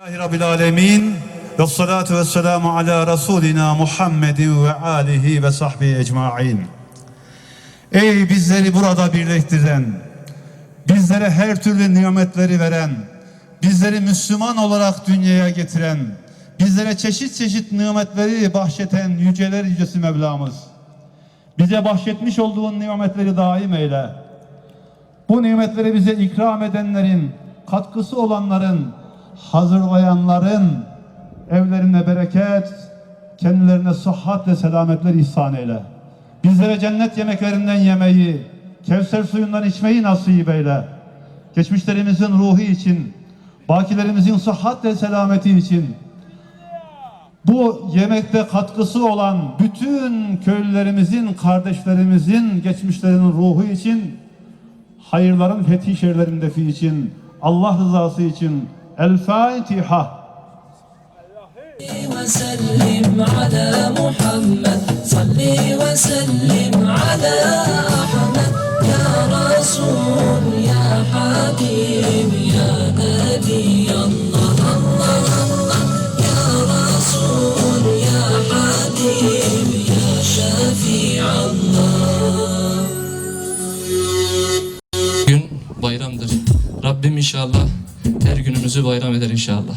Rabbil Alemin ve salatu ve selamu ala Resulina Muhammedin ve alihi ve sahbihi ecmain. Ey bizleri burada birleştiren, bizlere her türlü nimetleri veren, bizleri Müslüman olarak dünyaya getiren, bizlere çeşit çeşit nimetleri bahşeten yüceler yücesi Mevlamız. Bize bahşetmiş olduğun nimetleri daim eyle. Bu nimetleri bize ikram edenlerin, katkısı olanların, hazırlayanların evlerine bereket, kendilerine sıhhat ve selametler ihsan eyle. Bizlere cennet yemeklerinden yemeyi, Kevser suyundan içmeyi nasip eyle. Geçmişlerimizin ruhu için, bakilerimizin sıhhat ve selameti için, bu yemekte katkısı olan bütün köylülerimizin, kardeşlerimizin, geçmişlerinin ruhu için hayırların fethi şerlerin için, Allah rızası için Fatiha. وسلم على محمد her günümüzü bayram eder inşallah.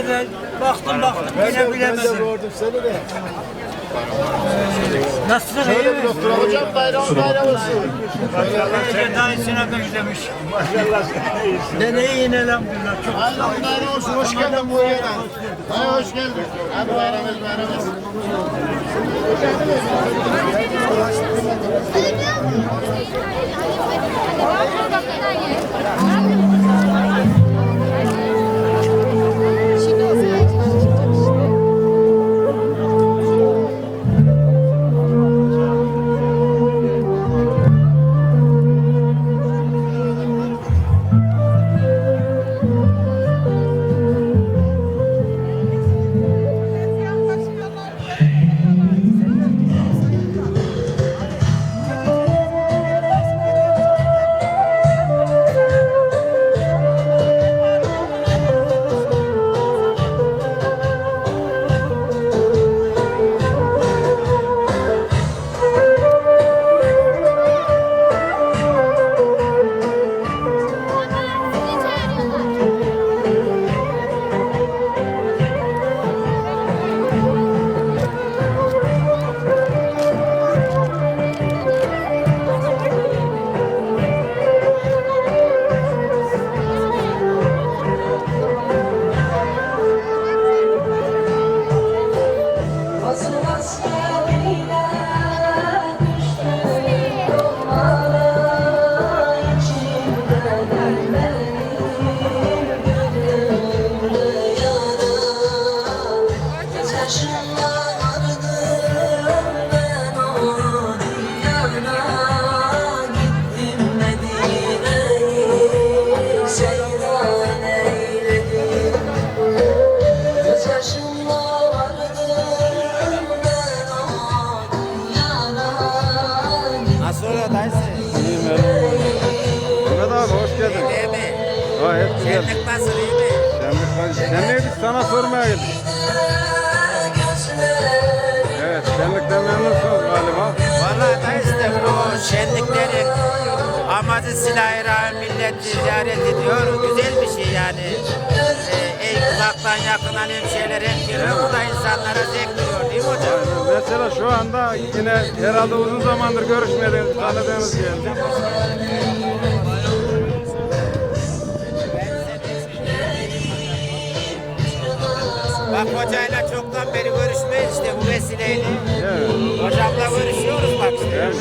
Yerken baktım baktım yine bilemedim. Gördüm seni de. Nasılsın iyi mi? hocam bayram bayram olsun. Maşallah daha benzemiş. Maşallah sen iyisin. Ne ne iyi ne elhamdülillah. Çok Allah bayram olsun. Hoş geldin buraya da. Hay hoş geldin. Hadi bayram et bayram olsun. Şimdi İyiyim Mehmet abi hoş geldin. Gayet güzel. Nasıl iyi Sen neydik sana sormaya geldik. Evet şenlikten memnunsunuz galiba. Vallahi da işte bu şenliklerin amacı silah-ı rahim milleti ziyaret ediyor. Güzel bir şey yani. Ee, en uzaktan yakından hemşehriler hep geliyor. Bu da insanlara zevk veriyor değil mi hocam? Mesela şu anda yine herhalde uzun zamandır görüşmediğiniz, tanıdığınız geldi. Bak hocayla çoktan beri görüşmeyiz işte bu vesileyle. Evet. Hocamla görüşüyoruz bak işte. Eğer,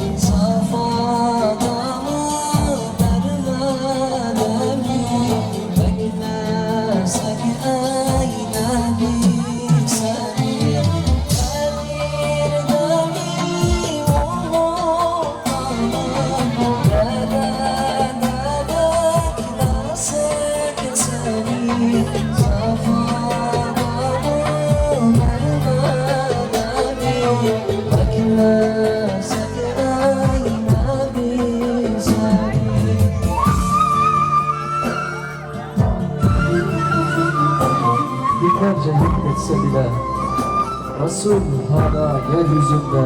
seni Binlerce yıl geçse bile Resul hala yeryüzünde.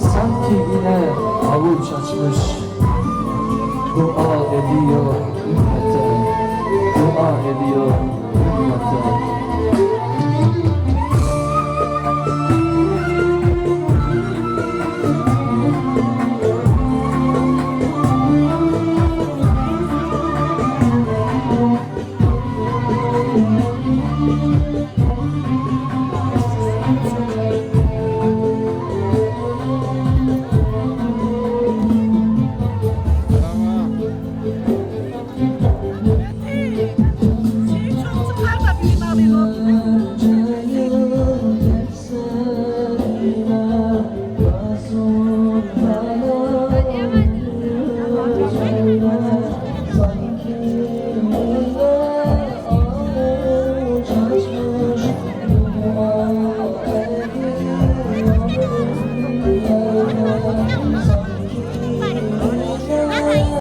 Sanki yine avuç açmış. Dua ediyor ümmete. Dua ediyor ümmete